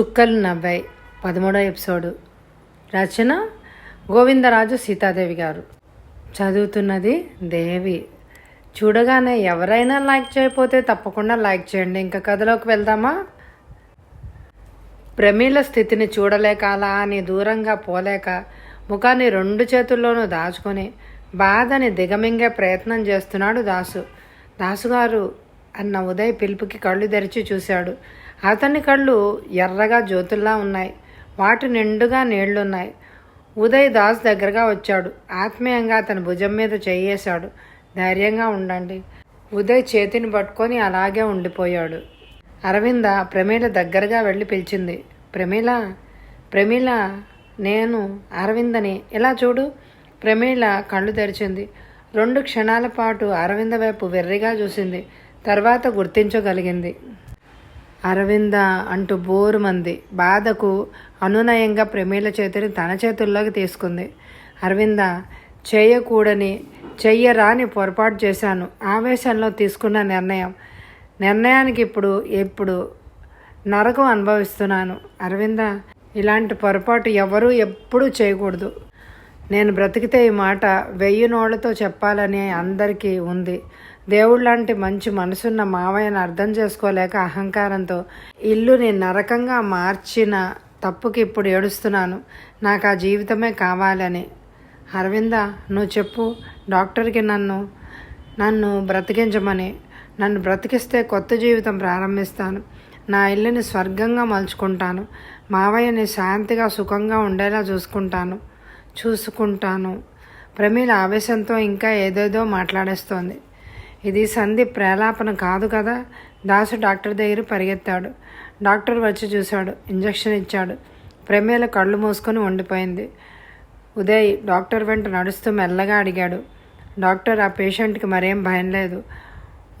చుక్కలు నవ్వాయి పదమూడో ఎపిసోడు. రచన గోవిందరాజు సీతాదేవి గారు. చదువుతున్నది దేవి. చూడగానే ఎవరైనా లైక్ చేయకపోతే తప్పకుండా లైక్ చేయండి. ఇంకా కథలోకి వెళ్దామా? ప్రమీల స్థితిని చూడలేక అలా అని దూరంగా పోలేక ముఖాన్ని రెండు చేతుల్లోనూ దాచుకొని బాధని దిగమింగే ప్రయత్నం చేస్తున్నాడు దాసు. దాసుగారు అన్న ఉదయ్ పిలుపుకి కళ్ళు తెరిచి చూశాడు. అతని కళ్ళు ఎర్రగా జ్యోతుల్లా ఉన్నాయి. వాటి నిండుగా నీళ్ళున్నాయి. ఉదయ్ దాస్ దగ్గరగా వచ్చాడు. ఆత్మీయంగా అతని భుజం మీద చేయేశాడు ధైర్యంగా ఉండండి. ఉదయ్ చేతిని పట్టుకొని అలాగే ఉండిపోయాడు. అరవింద ప్రమీల దగ్గరగా వెళ్ళి పిలిచింది. ప్రమీల ప్రమీల నేను అరవిందని. ఇలా చూడు? ప్రమీల కళ్ళు తెరిచింది. రెండు క్షణాల పాటు అరవింద వైపు వెర్రిగా చూసింది. తర్వాత గుర్తించగలిగింది. అరవింద అంటూ బోరుమంది బాధకు అనునయంగా ప్రమీల చేతిని తన చేతుల్లోకి తీసుకుంది. అరవింద చేయకూడని చెయ్యరాని పొరపాటు చేశాను. ఆవేశంలో తీసుకున్న నిర్ణయం. నిర్ణయానికి ఇప్పుడు ఇప్పుడు నరకం అనుభవిస్తున్నాను. అరవింద ఇలాంటి పొరపాటు ఎవరూ ఎప్పుడూ చేయకూడదు. నేను బ్రతికితే ఈ మాట వెయ్యి నోళ్ళతో చెప్పాలని అందరికీ ఉంది. దేవుళ్ళంటి మంచి మనసున్న మావయ్యను అర్థం చేసుకోలేక అహంకారంతో ఇల్లుని నరకంగా మార్చిన తప్పుకి ఇప్పుడు ఏడుస్తున్నాను. నాకు ఆ జీవితమే కావాలని. అరవింద నువ్వు చెప్పు. డాక్టర్కి నన్ను నన్ను బ్రతికించమని. నన్ను బ్రతికిస్తే కొత్త జీవితం ప్రారంభిస్తాను. నా ఇల్లుని స్వర్గంగా మలుచుకుంటాను. మావయ్యని శాంతిగా సుఖంగా ఉండేలా చూసుకుంటాను. చూసుకుంటాను. ప్రమీల ఆవేశంతో ఇంకా ఏదేదో మాట్లాడేస్తోంది. ఇది సంధి ప్రేలాపన కాదు కదా. దాసు డాక్టర్ దగ్గర పరిగెత్తాడు. డాక్టర్ వచ్చి చూశాడు. ఇంజక్షన్ ఇచ్చాడు. ప్రమేల కళ్ళు మూసుకొని ఉండిపోయింది. ఉదయ్ డాక్టర్ వెంట నడుస్తూ మెల్లగా అడిగాడు. డాక్టర్ ఆ పేషెంట్కి మరేం భయం లేదు.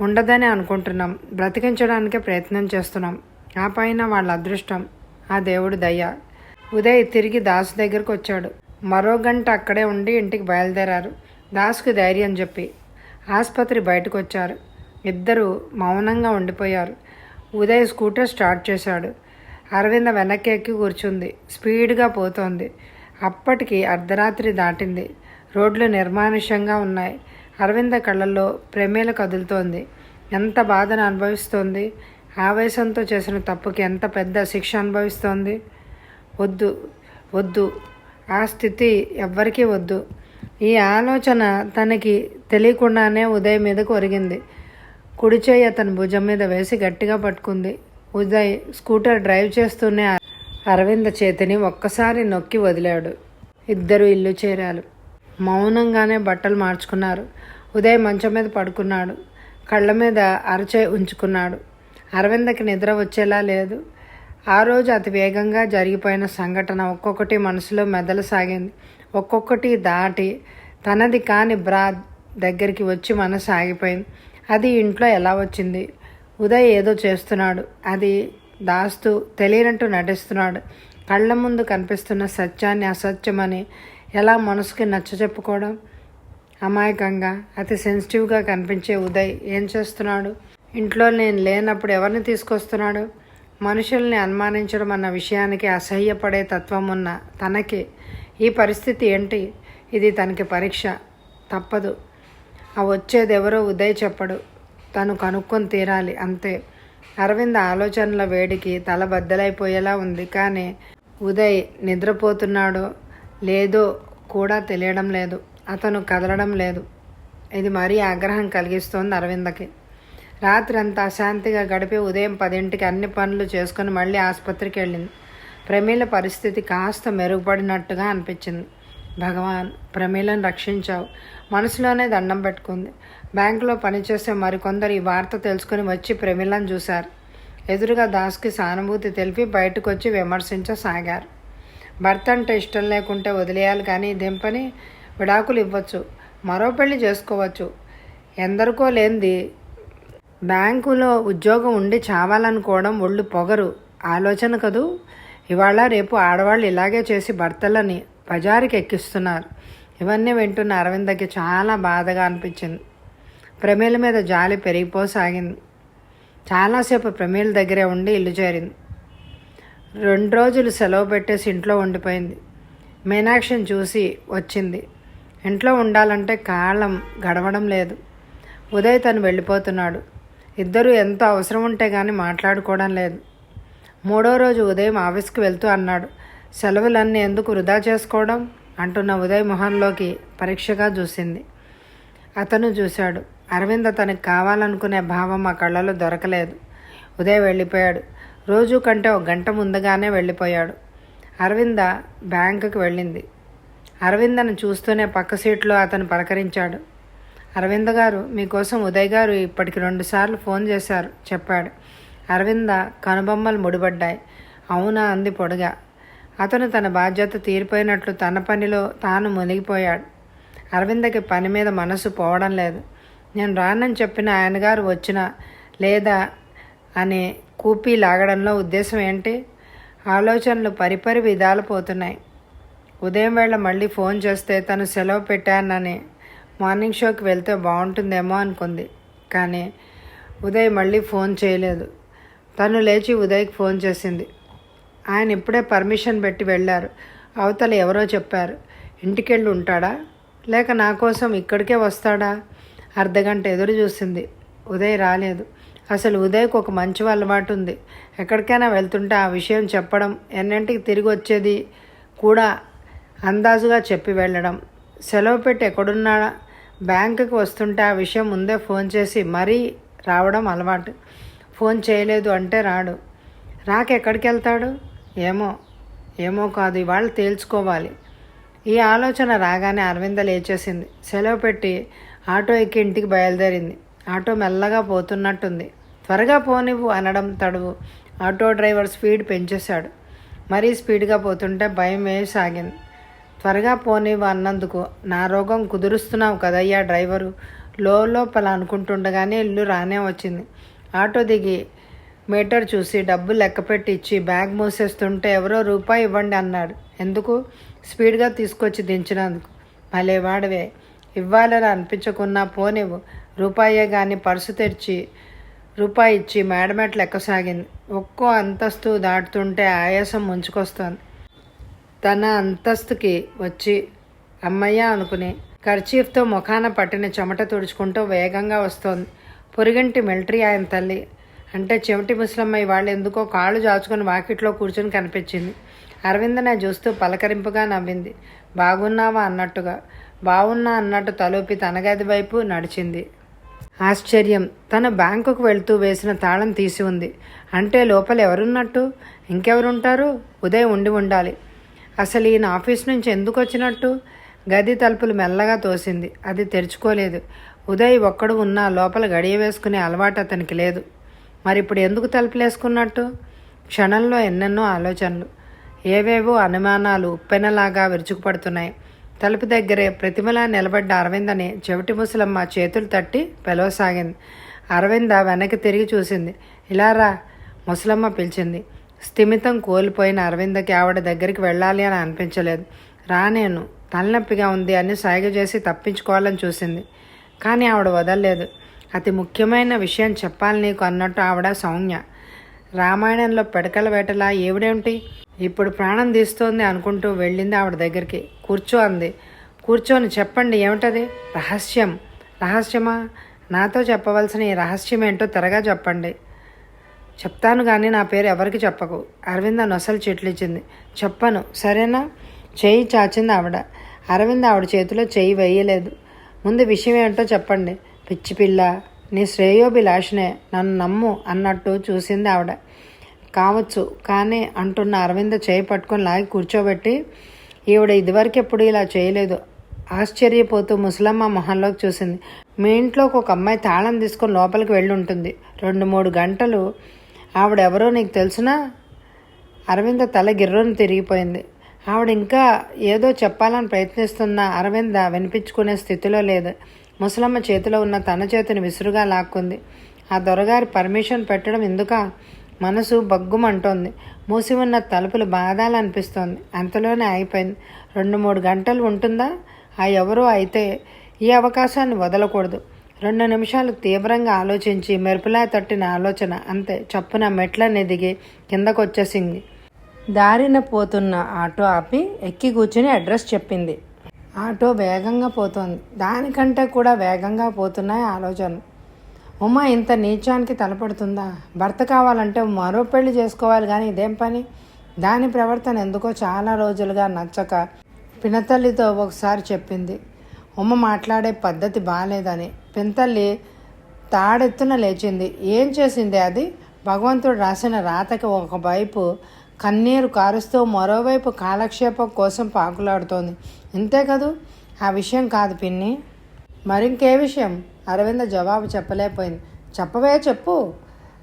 ఉండదని అనుకుంటున్నాం. బ్రతికించడానికే ప్రయత్నం చేస్తున్నాం. ఆ పైన వాళ్ళ అదృష్టం ఆ దేవుడు దయ. ఉదయ్ తిరిగి దాసు దగ్గరకు వచ్చాడు. మరో గంట అక్కడే ఉండి ఇంటికి బయలుదేరారు. దాసుకు ధైర్యం చెప్పి ఆసుపత్రి బయటకు వచ్చారు ఇద్దరు మౌనంగా ఉండిపోయారు. ఉదయ్ స్కూటర్ స్టార్ట్ చేశాడు. అరవింద వెనక్కి ఎక్కి కూర్చుంది. స్పీడ్గా పోతోంది. అప్పటికి అర్ధరాత్రి దాటింది. రోడ్లు నిర్మానుష్యంగా ఉన్నాయి. అరవింద కళ్ళల్లో ప్రేమేల కదులుతోంది. ఎంత బాధను అనుభవిస్తోంది? ఆవేశంతో చేసిన తప్పుకి ఎంత పెద్ద శిక్ష అనుభవిస్తోంది? వద్దు వద్దు. ఆ స్థితి ఎవ్వరికీ వద్దు. ఈ ఆలోచన తనకి తెలియకుండానే ఉదయ్ మీదకు ఒరిగింది. కుడి చేయి అతని భుజం మీద వేసి గట్టిగా పట్టుకుంది. ఉదయ్ స్కూటర్ డ్రైవ్ చేస్తూనే అరవింద చేతిని ఒక్కసారి నొక్కి వదిలాడు. ఇద్దరు ఇల్లు చేరారు. మౌనంగానే బట్టలు మార్చుకున్నారు. ఉదయ్ మంచం మీద పడుకున్నాడు. కళ్ళ మీద అరచే ఉంచుకున్నాడు. అరవిందకి నిద్ర వచ్చేలా లేదు. ఆ రోజు అతి వేగంగా జరిగిపోయిన సంఘటన ఒక్కొక్కటి మనసులో మెదలసాగింది ఒక్కొక్కటి దాటి తనది కాని బ్రా దగ్గరికి వచ్చి మనసు ఆగిపోయింది. అది ఇంట్లో ఎలా వచ్చింది? ఉదయ్ ఏదో చేస్తున్నాడు. అది దాస్తూ తెలియనట్టు నటిస్తున్నాడు. కళ్ళ ముందు కనిపిస్తున్న సత్యాన్ని అసత్యమని ఎలా మనసుకి నచ్చ చెప్పుకోవడం? అమాయకంగా అతి సెన్సిటివ్గా కనిపించే ఉదయ్ ఏం చేస్తున్నాడు? ఇంట్లో నేను లేనప్పుడు ఎవరిని తీసుకొస్తున్నాడు? మనుషుల్ని అనుమానించడం అన్న విషయానికి అసహ్యపడే తత్వం ఉన్న తనకి ఈ పరిస్థితి ఏంటి? ఇది తనకి పరీక్ష. తప్పదు. ఆ వచ్చేదెవరో ఉదయ్ చెప్పడు. తను కనుక్కొని తీరాలి. అంతే. అరవింద్ ఆలోచనల వేడికి తల బద్దలైపోయేలా ఉంది. కానీ ఉదయ్ నిద్రపోతున్నాడో లేదో కూడా తెలియడం లేదు. అతను కదలడం లేదు. ఇది మరీ ఆగ్రహం కలిగిస్తోంది అరవిందకి. రాత్రి అంతా అశాంతిగా గడిపి ఉదయం పదింటికి అన్ని పనులు చేసుకుని మళ్ళీ ఆసుపత్రికి వెళ్ళింది. ప్రమీల పరిస్థితి కాస్త మెరుగుపడినట్టుగా అనిపించింది. భగవాన్ ప్రమీలను రక్షించావు. మనసులోనే దండం పెట్టుకుంది. బ్యాంకులో పనిచేసే మరికొందరు ఈ వార్త తెలుసుకుని వచ్చి ప్రమీలను చూశారు. ఎదురుగా దాస్కి సానుభూతి తెలిపి బయటకు వచ్చి విమర్శించసాగారు. భర్త అంటే ఇష్టం లేకుంటే వదిలేయాలి కానీ దింపని విడాకులు ఇవ్వచ్చు. మరో పెళ్ళి చేసుకోవచ్చు. ఎందరికో లేనిది. బ్యాంకులో ఉద్యోగం ఉండి చావాలనుకోవడం ఒళ్ళు పొగరు. ఆలోచన కదూ? ఇవాళ రేపు ఆడవాళ్ళు ఇలాగే చేసి భర్తలని బజారుకి ఎక్కిస్తున్నారు. ఇవన్నీ వింటున్న అరవిందకి చాలా బాధగా అనిపించింది. ప్రమేల మీద జాలి పెరిగిపోసాగింది. చాలాసేపు ప్రమేల దగ్గరే ఉండి ఇల్లు చేరింది. రెండు రోజులు సెలవు పెట్టేసి ఇంట్లో ఉండిపోయింది. మీనాక్షిని చూసి వచ్చింది. ఇంట్లో ఉండాలంటే కాలం గడవడం లేదు. ఉదయ్ తను వెళ్ళిపోతున్నాడు. ఇద్దరు ఎంతో అవసరం ఉంటే కానీ మాట్లాడుకోవడం లేదు. మూడో రోజు ఉదయం ఆఫీస్కి వెళ్తూ అన్నాడు. సెలవులన్నీ ఎందుకు వృధా చేసుకోవడం? అంటున్న ఉదయ్ మొహంలోకి పరీక్షగా చూసింది. అతను చూశాడు. అరవింద్ అతనికి కావాలనుకునే భావం ఆ కళ్ళలో దొరకలేదు. ఉదయ్ వెళ్ళిపోయాడు. రోజు కంటే ఒక గంట ముందుగానే వెళ్ళిపోయాడు. అరవింద బ్యాంకుకి వెళ్ళింది. అరవిందను చూస్తూనే పక్క సీట్లో అతను పలకరించాడు. అరవింద గారు మీకోసం ఉదయ్ గారు ఇప్పటికి రెండుసార్లు ఫోన్ చేశారు చెప్పాడు. అరవింద కనుబొమ్మలు ముడిపడ్డాయి. అవునా అంది పొడిగా. అతను తన బాధ్యత తీరిపోయినట్లు తన పనిలో తాను మునిగిపోయాడు. అరవిందకి పని మీద మనసు పోవడం లేదు. నేను రానని చెప్పిన ఆయన గారు వచ్చినా లేదా అని కూపీ లాగడంలో ఉద్దేశం ఏంటి? ఆలోచనలు పరిపరి విధాలు పోతున్నాయి. ఉదయం వేళ మళ్ళీ ఫోన్ చేస్తే తను సెలవు పెట్టానని మార్నింగ్ షోకి వెళ్తే బాగుంటుందేమో అనుకుంది. కానీ ఉదయ్ మళ్ళీ ఫోన్ చేయలేదు. తను లేచి ఉదయ్కి ఫోన్ చేసింది. ఆయన ఇప్పుడే పర్మిషన్ పెట్టి వెళ్ళారు. అవతల ఎవరో చెప్పారు. ఇంటికెళ్ళి ఉంటాడా? లేక నా కోసం ఇక్కడికే వస్తాడా? అర్ధగంట ఎదురు చూసింది. ఉదయ్ రాలేదు. అసలు ఉదయ్కి ఒక మంచి అలవాటు ఉంది. ఎక్కడికైనా వెళ్తుంటే ఆ విషయం చెప్పడం ఎన్నింటికి తిరిగి వచ్చేది కూడా అందాజుగా చెప్పి వెళ్ళడం. సెలవు పెట్టి ఎక్కడున్నాడా బ్యాంకుకి వస్తుంటే ఆ విషయం ముందే ఫోన్ చేసి మరీ రావడం అలవాటు. ఫోన్ చేయలేదు అంటే రాడు. రాక ఎక్కడికి వెళ్తాడు ఏమో ఏమో కాదు ఇవాళ తేల్చుకోవాలి. ఈ ఆలోచన రాగానే అరవింద లేచేసింది. సెలవు పెట్టి ఆటో ఎక్కి ఇంటికి బయలుదేరింది. ఆటో మెల్లగా పోతున్నట్టుంది. త్వరగా పోనివ్వు అనడం తడువు. ఆటో డ్రైవర్ స్పీడ్ పెంచేశాడు. మరీ స్పీడ్గా పోతుంటే భయం సాగింది త్వరగా పోనివ్వు అన్నందుకు నా రోగం కుదురుస్తున్నావు కదయ్యా డ్రైవరు. లో లోపల అనుకుంటుండగానే ఇల్లు రానే వచ్చింది. ఆటో దిగి మీటర్ చూసి డబ్బు లెక్కపెట్టి ఇచ్చి బ్యాగ్ మూసేస్తుంటే ఎవరో రూపాయి ఇవ్వండి అన్నాడు. ఎందుకు? స్పీడ్గా తీసుకొచ్చి దించినందుకు. భలే వాడవే. ఇవ్వాలని అనిపించకున్నా పోనివ్వు. రూపాయే కానీ పర్సు తెరిచి రూపాయి ఇచ్చి మేడమెట్లు ఎక్కసాగింది ఒక్కో అంతస్తు దాటుతుంటే ఆయాసం ముంచుకొస్తోంది. తన అంతస్తుకి వచ్చి అమ్మయ్య అనుకుని కర్చీఫ్తో ముఖాన పట్టిన చెమట తుడుచుకుంటూ వేగంగా వస్తోంది. పొరిగింటి మిలిటరీ ఆయన తల్లి. అంటే చెమటి ముసలమ్మ వాళ్ళు ఎందుకో కాళ్ళు జాచుకొని వాకిట్లో కూర్చొని కనిపించింది. అరవిందనే చూస్తూ పలకరింపుగా నవ్వింది. బాగున్నావా అన్నట్టుగా. బాగున్నా అన్నట్టు తలూపి తన గది వైపు నడిచింది. ఆశ్చర్యం. తన బ్యాంకుకు వెళ్తూ వేసిన తాళం తీసి ఉంది. అంటే లోపల ఎవరున్నట్టు? ఇంకెవరుంటారు? ఉదయం ఉండి ఉండాలి. అసలు ఈయన ఆఫీస్ నుంచి ఎందుకు వచ్చినట్టు? గది తలుపులు మెల్లగా తోసింది. అది తెరుచుకోలేదు. ఉదయ్ ఒక్కడు ఉన్నా లోపల గడియ వేసుకునే అలవాటు అతనికి లేదు. మరి ఇప్పుడు ఎందుకు తలుపులేసుకున్నట్టు? క్షణంలో ఎన్నెన్నో ఆలోచనలు ఏవేవో అనుమానాలు ఉప్పెనలాగా విరుచుకుపడుతున్నాయి. తలుపు దగ్గరే ప్రతిమలా నిలబడ్డ అరవిందని చెవిటి ముసలమ్మ చేతులు తట్టి పిలవసాగింది అరవింద వెనక్కి తిరిగి చూసింది. ఇలా రా ముసలమ్మ పిలిచింది. స్థిమితం కోల్పోయిన అరవిందకి ఆవిడ దగ్గరికి వెళ్ళాలి అని అనిపించలేదు. రా నేను తలనొప్పిగా ఉంది అని సాయిగ చేసి తప్పించుకోవాలని చూసింది. కానీ ఆవిడ వదలలేదు. అతి ముఖ్యమైన విషయం చెప్పాలి నీకు అన్నట్టు ఆవిడ సౌమ్య. రామాయణంలో పెడకల వేటలా ఏవిడేమిటి? ఇప్పుడు ప్రాణం తీస్తోంది అనుకుంటూ వెళ్ళింది ఆవిడ దగ్గరికి. కూర్చో అంది. కూర్చొని చెప్పండి ఏమిటది? రహస్యం. రహస్యమా? నాతో చెప్పవలసిన ఈ రహస్యం ఏంటో త్వరగా చెప్పండి. చెప్తాను కానీ నా పేరు ఎవరికి చెప్పకు. అరవింద నొసలు చెట్లిచ్చింది చెప్పను. సరేనా? చేయి చాచింది ఆవిడ. అరవింద్ ఆవిడ చేతిలో చేయి వేయలేదు. ముందు విషయం ఏంటో చెప్పండి. పిచ్చి పిల్ల నీ శ్రేయోభిలాషనే నన్ను నమ్ము అన్నట్టు చూసింది ఆవిడ. కావచ్చు కానీ అంటున్న అరవింద చేయి పట్టుకొని లాగి కూర్చోబెట్టి ఈవిడ ఇదివరకు ఎప్పుడు ఇలా చేయలేదు. ఆశ్చర్యపోతూ ముసలమ్మ మొహంలోకి చూసింది. మీ ఇంట్లోకి ఒక అమ్మాయి తాళం తీసుకొని లోపలికి వెళ్ళి ఉంటుంది రెండు మూడు గంటలు ఆవిడెవరో నీకు తెలుసునా? అరవింద తల గిర్రను తిరిగిపోయింది. ఆవిడ ఇంకా ఏదో చెప్పాలని ప్రయత్నిస్తున్న అరవింద వినిపించుకునే స్థితిలో లేదు. ముసలమ్మ చేతిలో ఉన్న తన చేతిని విసురుగా లాక్కుంది. ఆ దొరగారి పర్మిషన్ పెట్టడం ఎందుకా? మనసు బగ్గుమంటోంది. మూసి ఉన్న తలుపులు బాధాలనిపిస్తోంది. అంతలోనే ఆగిపోయింది రెండు మూడు గంటలు ఉంటుందా? ఆ ఎవరో అయితే ఈ అవకాశాన్ని వదలకూడదు. రెండు నిమిషాలు తీవ్రంగా ఆలోచించి మెరుపులా తట్టిన ఆలోచన అంతే చప్పున మెట్లనే దిగి కిందకొచ్చేసింది. దారిన పోతున్న ఆటో ఆపి ఎక్కి కూర్చుని అడ్రస్ చెప్పింది. ఆటో వేగంగా పోతోంది. దానికంటే కూడా వేగంగా పోతున్నాయి ఆలోచనలు. ఉమా ఇంత నీచానికి తలపడుతుందా? భర్త కావాలంటే మరో పెళ్ళి చేసుకోవాలి కానీ ఇదేం పని? దాని ప్రవర్తన ఎందుకో చాలా రోజులుగా నచ్చక పినతల్లితో ఒకసారి చెప్పింది. ఉమ్మ మాట్లాడే పద్ధతి బాగాలేదని పినతల్లి తాడెత్తున లేచింది. ఏం చేసింది అది? భగవంతుడు రాసిన రాతకి ఒకవైపు కన్నీరు కారుస్తూ మరోవైపు కాలక్షేపం కోసం పాకులాడుతోంది. ఇంతే కదూ? ఆ విషయం కాదు పిన్ని. మరింకే విషయం? అరవింద జవాబు చెప్పలేకపోయింది. చెప్పవే చెప్పు.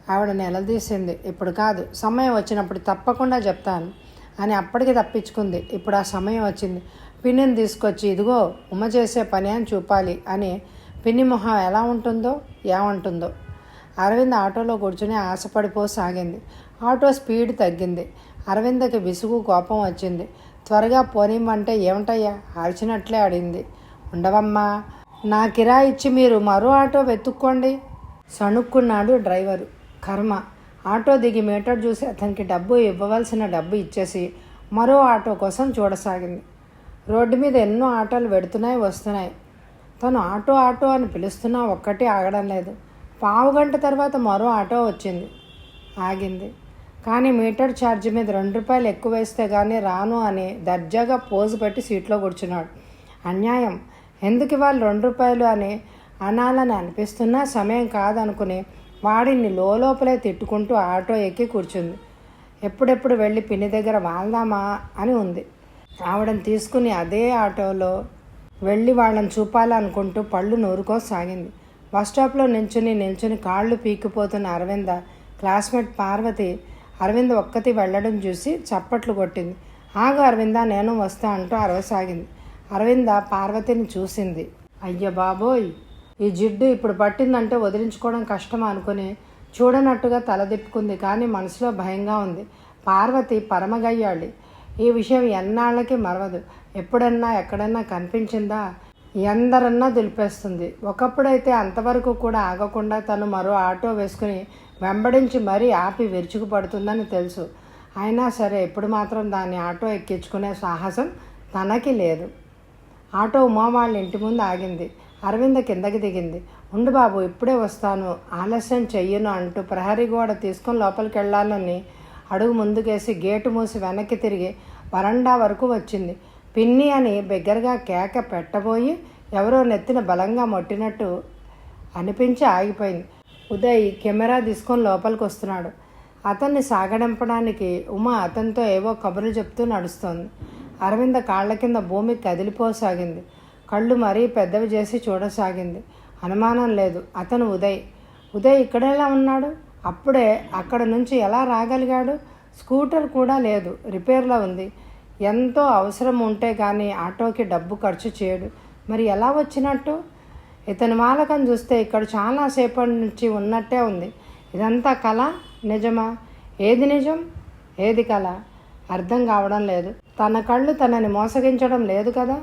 ఆవిడ నిలదీసింది. ఇప్పుడు కాదు. సమయం వచ్చినప్పుడు తప్పకుండా చెప్తాను అని అప్పటికి తప్పించుకుంది. ఇప్పుడు ఆ సమయం వచ్చింది. పిన్నిని తీసుకొచ్చి ఇదిగో ఉమ్మ చేసే పని అని చూపాలి అని పిన్ని మొహం ఎలా ఉంటుందో ఏమంటుందో. అరవింద్ ఆటోలో కూర్చుని ఆశపడిపోసాగింది. ఆటో స్పీడ్ తగ్గింది. అరవిందకి విసుగు కోపం వచ్చింది. త్వరగా పోనిమ్మంటే ఏమిటయ్యా? అరిచినట్లే అడిగింది ఉండవమ్మా నా కిరా ఇచ్చి మీరు మరో ఆటో వెతుక్కోండి సణుక్కున్నాడు డ్రైవరు. కర్మ. ఆటో దిగి మీటర్ చూసి అతనికి డబ్బు ఇవ్వవలసిన డబ్బు ఇచ్చేసి మరో ఆటో కోసం చూడసాగింది. రోడ్డు మీద ఎన్నో ఆటోలు పెడుతున్నాయి వస్తున్నాయి. తను ఆటో ఆటో అని పిలుస్తున్నా ఒక్కటి ఆగడం లేదు. పావు గంట తర్వాత మరో ఆటో వచ్చింది. ఆగింది. కానీ మీటర్ ఛార్జ్ మీద రెండు రూపాయలు ఎక్కువ వేస్తే కానీ రాను అని దర్జాగా పోజు పెట్టి సీట్లో కూర్చున్నాడు. అన్యాయం. ఎందుకు ఇవాళ రెండు రూపాయలు అని అనాలని అనిపిస్తున్నా సమయం కాదనుకుని వాడిని లోపలే తిట్టుకుంటూ ఆటో ఎక్కి కూర్చుంది. ఎప్పుడెప్పుడు వెళ్ళి పిన్ని దగ్గర వాళ్దామా అని ఉంది. ఆవిడని తీసుకుని అదే ఆటోలో వెళ్ళి వాళ్ళని చూపాలనుకుంటూ పళ్ళు నూరుకోసాగింది. బస్ స్టాప్లో నిల్చుని నిల్చుని కాళ్ళు పీకిపోతున్న అరవింద క్లాస్మేట్ పార్వతి అరవింద్ ఒక్కతి వెళ్ళడం చూసి చప్పట్లు కొట్టింది. ఆగు అరవింద నేను వస్తా అంటూ అరవసాగింది. అరవింద పార్వతిని చూసింది. అయ్య బాబోయ్ ఈ జిడ్డు ఇప్పుడు పట్టిందంటే వదిలించుకోవడం కష్టం అనుకుని చూడనట్టుగా తలదిప్పుకుంది కానీ మనసులో భయంగా ఉంది. పార్వతి పరమగయ్యాళ్ళి ఈ విషయం ఎన్నాళ్ళకి మరవదు. ఎప్పుడన్నా ఎక్కడన్నా కనిపించిందా? ఎందరన్నా దులిపేస్తుంది ఒకప్పుడైతే అంతవరకు కూడా ఆగకుండా తను మరో ఆటో వేసుకుని వెంబడించి మరీ ఆపి విరుచుకు పడుతుందని తెలుసు. అయినా సరే ఇప్పుడు మాత్రం దాన్ని ఆటో ఎక్కించుకునే సాహసం తనకి లేదు. ఆటో ఉమా వాళ్ళ ఇంటి ముందు ఆగింది. అరవింద కిందకి దిగింది. ఉండు బాబు ఇప్పుడే వస్తాను. ఆలస్యం చెయ్యను అంటూ ప్రహరీ గోడ తీసుకొని లోపలికి వెళ్ళాలని అడుగు ముందుకేసి గేటు మూసి వెనక్కి తిరిగి వరండా వరకు వచ్చింది. పిన్ని అని బిగ్గరగా కేక పెట్టబోయి ఎవరో నెత్తిన బలంగా మొట్టినట్టు అనిపించి ఆగిపోయింది. ఉదయ్ కెమెరా తీసుకొని లోపలికి వస్తున్నాడు. అతన్ని సాగడింపడానికి ఉమ అతనితో ఏవో కబుర్లు చెప్తూ నడుస్తోంది. అరవింద కాళ్ళ కింద భూమి కదిలిపోసాగింది. కళ్ళు మరీ పెద్దవి చేసి చూడసాగింది. అనుమానం లేదు. అతను ఉదయ్. ఉదయ్ ఇక్కడేలా ఉన్నాడు? అప్పుడే అక్కడ నుంచి ఎలా రాగలిగాడు? స్కూటర్ కూడా లేదు. రిపేర్లో ఉంది. ఎంతో అవసరం ఉంటే కానీ ఆటోకి డబ్బు ఖర్చు చేయడు. మరి ఎలా వచ్చినట్టు? ఇతని మాలకం చూస్తే ఇక్కడ చాలాసేపటి నుంచి ఉన్నట్టే ఉంది. ఇదంతా కళ నిజమా? ఏది నిజం? ఏది కళ అర్థం కావడం లేదు. తన కళ్ళు తనని మోసగించడం లేదు కదా?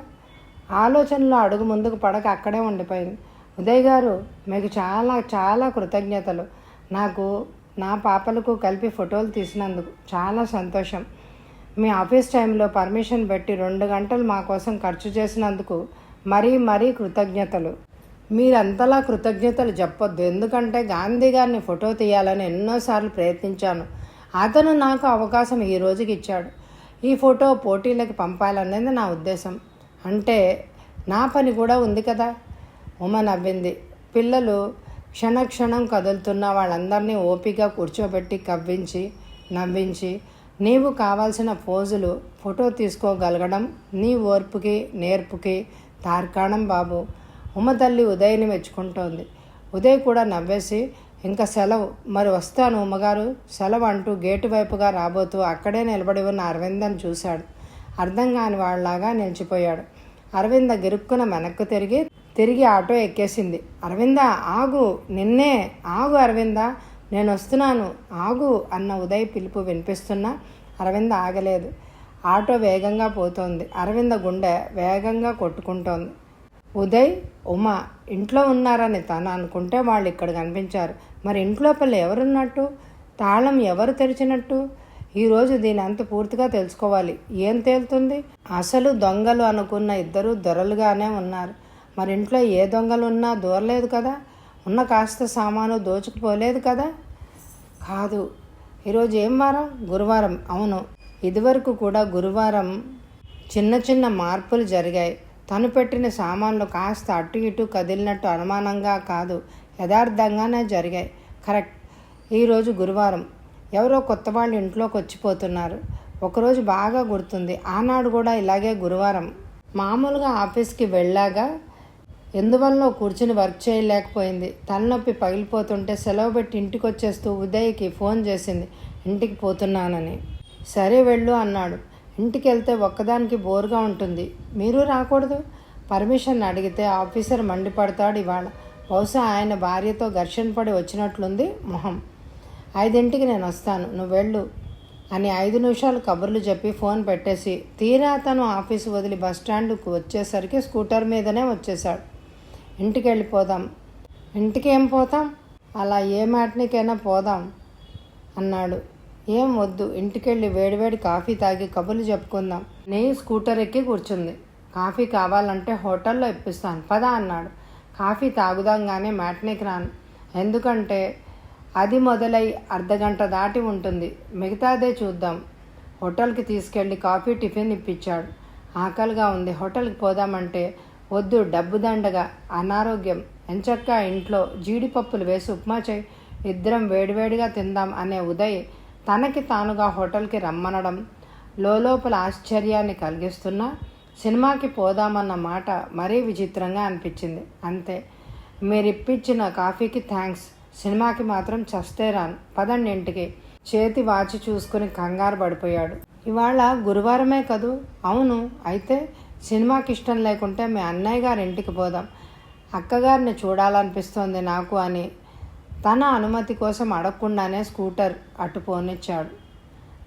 ఆలోచనలో అడుగు ముందుకు పడక అక్కడే ఉండిపోయింది. ఉదయ్ గారు మీకు చాలా చాలా కృతజ్ఞతలు. నాకు నా పాపలకు కలిపి ఫోటోలు తీసినందుకు చాలా సంతోషం. మీ ఆఫీస్ టైంలో పర్మిషన్ పెట్టి రెండు గంటలు మా కోసం ఖర్చు చేసినందుకు మరీ మరీ కృతజ్ఞతలు. మీరంతలా కృతజ్ఞతలు చెప్పొద్దు. ఎందుకంటే గాంధీ గారిని ఫోటో తీయాలని ఎన్నోసార్లు ప్రయత్నించాను. అతను నాకు అవకాశం ఈ రోజుకి ఇచ్చాడు. ఈ ఫోటో పోటీలకు పంపాలనేది నా ఉద్దేశం. అంటే నా పని కూడా ఉంది కదా? ఉమ నవ్వింది. పిల్లలు క్షణక్షణం కదులుతున్న వాళ్ళందరినీ ఓపిక కూర్చోబెట్టి కవ్వించి నవ్వించి నీవు కావాల్సిన పోజులు ఫోటో తీసుకోగలగడం నీ ఓర్పుకి నేర్పుకి తార్కాణం బాబు. ఉమ తల్లి ఉదయని మెచ్చుకుంటోంది. ఉదయ్ కూడా నవ్వేసి ఇంకా సెలవు. మరి వస్తాను ఉమ్మగారు. సెలవు అంటూ గేటు వైపుగా రాబోతూ అక్కడే నిలబడి ఉన్న అరవిందని చూశాడు. అర్థం కాని వాళ్ళలాగా నిలిచిపోయాడు. అరవింద గిరుక్కున వెనక్కు తిరిగి తిరిగి ఆటో ఎక్కేసింది. అరవింద ఆగు. నిన్నే. ఆగు అరవింద. నేను వస్తున్నాను. ఆగు అన్న ఉదయ్ పిలుపు వినిపిస్తున్నా అరవింద ఆగలేదు. ఆటో వేగంగా పోతోంది. అరవింద గుండె వేగంగా కొట్టుకుంటోంది. ఉదయ్ ఉమా ఇంట్లో ఉన్నారని తను అనుకుంటే వాళ్ళు ఇక్కడ కనిపించారు. మరి ఇంట్లోపల ఎవరున్నట్టు? తాళం ఎవరు తెరిచినట్టు? ఈరోజు దీని అంత పూర్తిగా తెలుసుకోవాలి. ఏం తేలుతుంది? అసలు దొంగలు అనుకున్న ఇద్దరు దొరలుగానే ఉన్నారు. మరి ఇంట్లో ఏ దొంగలు ఉన్నా దూరలేదు కదా? ఉన్న కాస్త సామాను దోచుకుపోలేదు కదా? కాదు. ఈరోజు ఏం వారం? గురువారం. అవును. ఇదివరకు కూడా గురువారం చిన్న చిన్న మార్పులు జరిగాయి. తను పెట్టిన సామాన్లు కాస్త అటు ఇటు కదిలినట్టు అనుమానంగా కాదు యథార్థంగానే జరిగాయి. కరెక్ట్. ఈరోజు గురువారం. ఎవరో కొత్త వాళ్ళు ఇంట్లోకి వచ్చిపోతున్నారు. ఒకరోజు బాగా గుర్తుంది. ఆనాడు కూడా ఇలాగే గురువారం. మామూలుగా ఆఫీస్కి వెళ్ళాగా ఎందువల్ల కూర్చుని వర్క్ చేయలేకపోయింది. తలనొప్పి పగిలిపోతుంటే సెలవు పెట్టి ఇంటికి వచ్చేస్తూ ఉదయ్కి ఫోన్ చేసింది. ఇంటికి పోతున్నానని. సరే వెళ్ళు అన్నాడు. ఇంటికి వెళ్తే ఒక్కదానికి బోరుగా ఉంటుంది. మీరు రాకూడదు? పర్మిషన్ అడిగితే ఆఫీసర్ మండిపడతాడు ఇవాళ. బహుశా ఆయన భార్యతో ఘర్షణ పడి వచ్చినట్లుంది మొహం. ఐదింటికి నేను వస్తాను. నువ్వు వెళ్ళు అని ఐదు నిమిషాలు కబుర్లు చెప్పి ఫోన్ పెట్టేసి తీరా తను ఆఫీసు వదిలి బస్ స్టాండ్కు వచ్చేసరికి స్కూటర్ మీదనే వచ్చేశాడు. ఇంటికి వెళ్ళిపోదాం ఇంటికి ఏం పోతాం? అలా ఏ మాటనికైనా పోదాం అన్నాడు. ఏం వద్దు ఇంటికెళ్ళి వేడివేడి కాఫీ తాగి కబుర్లు చెప్పుకుందాం. నీ స్కూటర్ ఎక్కి కూర్చుంది. కాఫీ కావాలంటే హోటల్లో ఇప్పిస్తాను. పద అన్నాడు. కాఫీ తాగుదాంగానే మ్యాట్నీకి రాను. ఎందుకంటే అది మొదలై అర్ధగంట దాటి ఉంటుంది. మిగతాదే చూద్దాం. హోటల్కి తీసుకెళ్ళి కాఫీ టిఫిన్ ఇప్పించాడు. ఆకలిగా ఉంది. హోటల్కి పోదామంటే వద్దు డబ్బు దండగా. అనారోగ్యం. ఎంచక్కా ఇంట్లో జీడిపప్పులు వేసి ఉప్మా చేయి. ఇద్దరం వేడివేడిగా తిందాం అనే ఉదయ్ తనకి తానుగా హోటల్కి రమ్మనడం లోపల ఆశ్చర్యాన్ని కలిగిస్తున్నా సినిమాకి పోదామన్న మాట మరీ విచిత్రంగా అనిపించింది. అంతే. మీరు ఇప్పించిన కాఫీకి థ్యాంక్స్. సినిమాకి మాత్రం చస్తే రాను. పదండి ఇంటికి. చేతి వాచి చూసుకుని కంగారు పడిపోయాడు. ఇవాళ గురువారమే కదూ? అవును. అయితే సినిమాకి ఇష్టం లేకుంటే మీ అన్నయ్య గారి ఇంటికి పోదాం. అక్కగారిని చూడాలనిపిస్తోంది నాకు అని తన అనుమతి కోసం అడగకుండానే స్కూటర్ అటు పోనిచ్చాడు.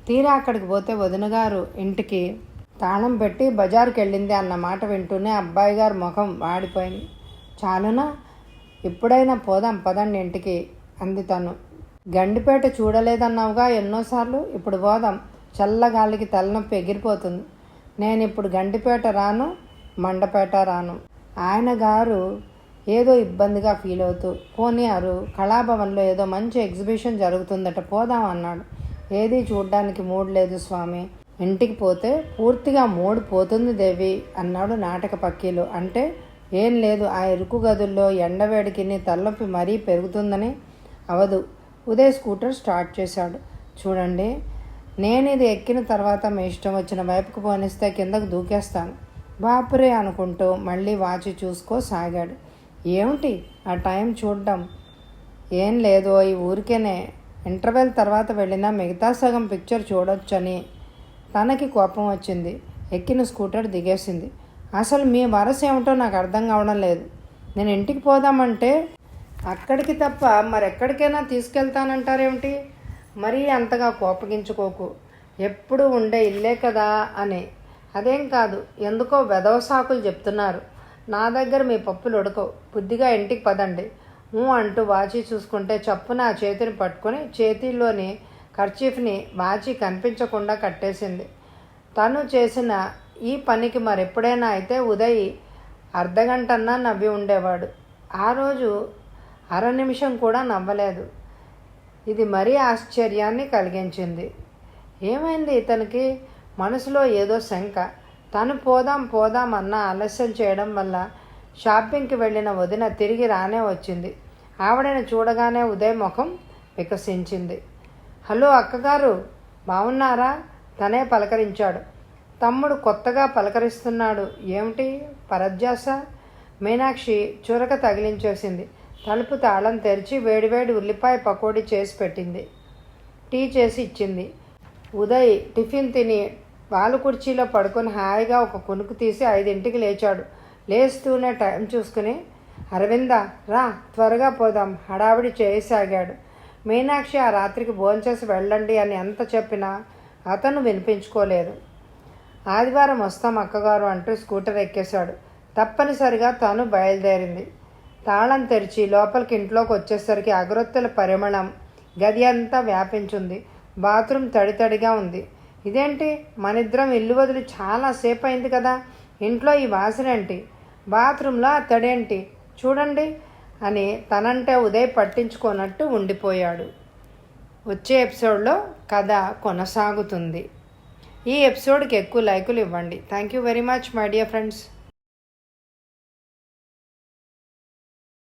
తీరా అక్కడికి పోతే వదినగారు ఇంటికి తాళం పెట్టి బజార్కి వెళ్ళింది అన్న మాట వింటూనే అబ్బాయి గారు ముఖం వాడిపోయింది. చాలునా ఎప్పుడైనా పోదాం పదండి ఇంటికి అంది తను. గండిపేట చూడలేదన్నావుగా ఎన్నోసార్లు ఇప్పుడు పోదాం. చల్లగాలికి తలనొప్పి ఎగిరిపోతుంది. నేను ఇప్పుడు గండిపేట రాను మండపేట రాను. ఆయన గారు ఏదో ఇబ్బందిగా ఫీల్ అవుతూ పోనీయారు కళాభవన్లో ఏదో మంచి ఎగ్జిబిషన్ జరుగుతుందట పోదాం అన్నాడు. ఏది చూడ్డానికి మూడ్ లేదు స్వామి. ఇంటికి పోతే పూర్తిగా మూడ్ పోతుంది దేవి అన్నాడు నాటక పక్కీలు. అంటే ఏం లేదు ఆ ఇరుకు గదుల్లో ఎండవేడికిని తలనొప్పి మరీ పెరుగుతుందని అవదు. ఉదయ్ స్కూటర్ స్టార్ట్ చేశాడు. చూడండి నేను ఇది ఎక్కిన తర్వాత మీ ఇష్టం వచ్చిన వైపుకు పోనిస్తే కిందకు దూకేస్తాను. బాపురే అనుకుంటూ మళ్ళీ వాచి చూసుకో సాగాడు. ఏమిటి ఆ టైం చూడడం? ఏం లేదు ఈ ఊరికేనే. ఇంటర్వెల్ తర్వాత వెళ్ళినా మిగతా సగం పిక్చర్ చూడొచ్చని తనకి కోపం వచ్చింది. ఎక్కిన స్కూటర్ దిగేసింది. అసలు మీ వరస ఏమిటో నాకు అర్థం కావడం లేదు. నేను ఇంటికి పోదామంటే అక్కడికి తప్ప మరెక్కడికైనా తీసుకెళ్తానంటారేమిటి? మరీ అంతగా కోపగించుకోకు. ఎప్పుడు ఉండే ఇల్లే కదా అని. అదేం కాదు ఎందుకో వెధవ సాకులు చెప్తున్నారు. నా దగ్గర మీ పప్పులు ఉడకవు. బుద్ధిగా ఇంటికి పదండి. ఊ అంటూ వాచి చూసుకుంటే చప్పున ఆ చేతిని పట్టుకొని చేతిలోని కర్చీఫ్ని వాచి కనిపించకుండా కట్టేసింది. తను చేసిన ఈ పనికి మరెప్పుడైనా అయితే ఉదయ్ అర్ధగంటన్నా నవ్వి ఉండేవాడు. ఆ రోజు అర నిమిషం కూడా నవ్వలేదు. ఇది మరీ ఆశ్చర్యాన్ని కలిగించింది. ఏమైంది ఇతనికి? మనసులో ఏదో శంక. తను పోదాం పోదాం అన్న ఆలస్యం చేయడం వల్ల షాపింగ్కి వెళ్ళిన వదిన తిరిగి రానే వచ్చింది. ఆవిడని చూడగానే ఉదయ్ ముఖం వికసించింది. హలో అక్కగారు బాగున్నారా తనే పలకరించాడు. తమ్ముడు కొత్తగా పలకరిస్తున్నాడు. ఏమిటి? పరధ్యాస? మీనాక్షి చురక తగిలించేసింది. తలుపు తాళం తెరిచి వేడివేడి ఉల్లిపాయ పకోడీ చేసి పెట్టింది. టీ చేసి ఇచ్చింది. ఉదయ్ టిఫిన్ తిని వాలు కుర్చీలో పడుకొని హాయిగా ఒక కునుకు తీసి ఐదింటికి లేచాడు. లేస్తూనే టైం చూసుకుని అరవింద రా త్వరగా పోదాం హడావిడి చేయసాగాడు. మీనాక్షి ఆ రాత్రికి భోంచేసి వెళ్ళండి అని ఎంత చెప్పినా అతను వినిపించుకోలేదు. ఆదివారం వస్తాం అక్కగారు అంటూ స్కూటర్ ఎక్కేశాడు. తప్పనిసరిగా తను బయలుదేరింది. తాళం తెరిచి లోపలికి ఇంట్లోకి వచ్చేసరికి అగరొత్తుల పరిమళం గది అంతా వ్యాపించింది. బాత్రూమ్ తడి తడిగా ఉంది. ఇదేంటి? మనిద్దరం ఇల్లు వదిలి చాలాసేపు అయింది కదా. ఇంట్లో ఈ వాసనేంటి? బాత్రూంలో ఆ తడేంటి చూడండి అని తనంటే ఉదయ్ పట్టించుకోనట్టు ఉండిపోయాడు. వచ్చే ఎపిసోడ్లో కథ కొనసాగుతుంది. ఈ ఎపిసోడ్కి ఎక్కువ లైకులు ఇవ్వండి. Thank you very much my dear friends.